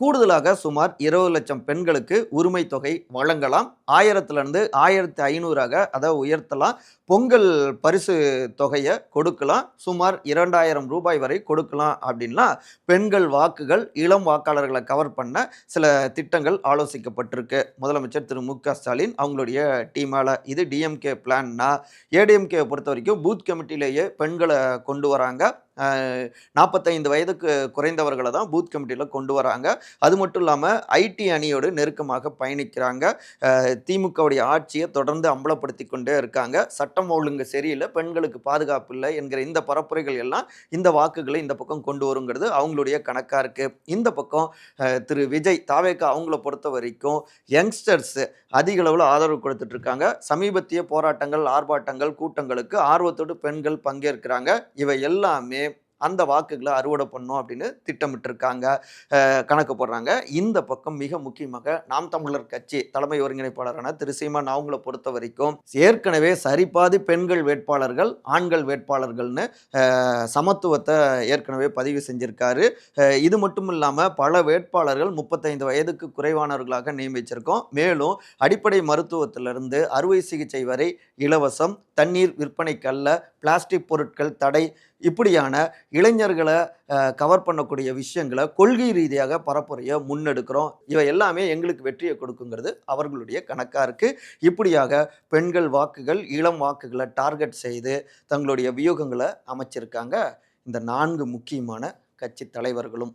கூடுதலாக சுமார் இருபது லட்சம் பெண்களுக்கு உரிமை தொகை வழங்கலாம். ஆயிரத்துலேருந்து ஆயிரத்தி ஐநூறாக அதை உயர்த்தலாம். பொங்கல் பரிசு தொகையை கொடுக்கலாம். சுமார் இரண்டாயிரம் ரூபாய் வரை கொடுக்கலாம் அப்படின்லாம் பெண்கள் வாக்குகள் இளம் வாக்காளர்களை கவர் பண்ண சில திட்டங்கள் ஆலோசிக்கப்பட்டிருக்கு. முதலமைச்சர் திரு மு க ஸ்டாலின் அவங்களுடைய டீமால் இது டிஎம்கே பிளான்னா ஏடிஎம்கே பொறுத்த வரைக்கும் பூத் கமிட்டிலேயே பெண்களை கொண்டு வராங்க. நாற்பத்தைந்து வயதுக்கு குறைந்தவர்களை தான் பூத் கமிட்டியில் கொண்டு வராங்க. அது மட்டும் இல்லாமல் ஐடி அணியோடு நெருக்கமாக பயணிக்கிறாங்க. திமுகவுடைய ஆட்சியை தொடர்ந்து அம்பலப்படுத்தி கொண்டே இருக்காங்க. சட்டம் ஒழுங்கு சரியில்லை பெண்களுக்கு பாதுகாப்பு இல்லை என்கிற இந்த பரப்புரைகள் எல்லாம் இந்த வாக்குகளை இந்த பக்கம் கொண்டு வருங்கிறது அவங்களுடைய கணக்காக இருக்குது இந்த பக்கம் திரு. விஜய் தாவேக்கா அவங்கள பொறுத்த வரைக்கும் யங்ஸ்டர்ஸு அதிக அளவில் ஆதரவு கொடுத்துட்டு இருக்காங்க சமீபத்திய போராட்டங்கள் ஆர்ப்பாட்டங்கள் கூட்டங்களுக்கு ஆர்வத்தோடு பெண்கள் பங்கேற்கிறாங்க. இவை எல்லாமே அந்த வாக்குகளை அறுவடை பண்ணும் அப்படின்னு திட்டமிட்டிருக்காங்க. கணக்கு போடுறாங்க. இந்த பக்கம் மிக முக்கியமாக நாம் தமிழர் கட்சி தலைமை ஒருங்கிணைப்பாளரான திரு. சீமான் அவங்கள பொறுத்த வரைக்கும் ஏற்கனவே சரிபாதி பெண்கள் வேட்பாளர்கள் ஆண்கள் வேட்பாளர்கள்னு சமத்துவத்தை ஏற்கனவே பதிவு செஞ்சிருக்காரு. இது மட்டும் இல்லாமல் பல வேட்பாளர்கள் முப்பத்தைந்து வயதுக்கு குறைவானவர்களாக நியமிச்சிருக்கோம். மேலும் அடிப்படை மருத்துவத்திலிருந்து அறுவை சிகிச்சை வரை இலவசம் தண்ணீர் விற்பனைக்கல்ல பிளாஸ்டிக் பொருட்கள் தடை இப்படியான இளைஞர்களை கவர் பண்ணக்கூடிய விஷயங்களை கொள்கை ரீதியாக பரப்புரைய முன்னெடுக்கிறோம். இவை எல்லாமே எங்களுக்கு வெற்றியை கொடுக்குங்கிறது அவர்களுடைய கணக்காக இருக்குது இப்படியாக பெண்கள் வாக்குகள் இளம் வாக்குகளை டார்கெட் செய்து தங்களுடைய வியூகங்களை அமைச்சிருக்காங்க. இந்த நான்கு முக்கியமான கட்சி தலைவர்களும்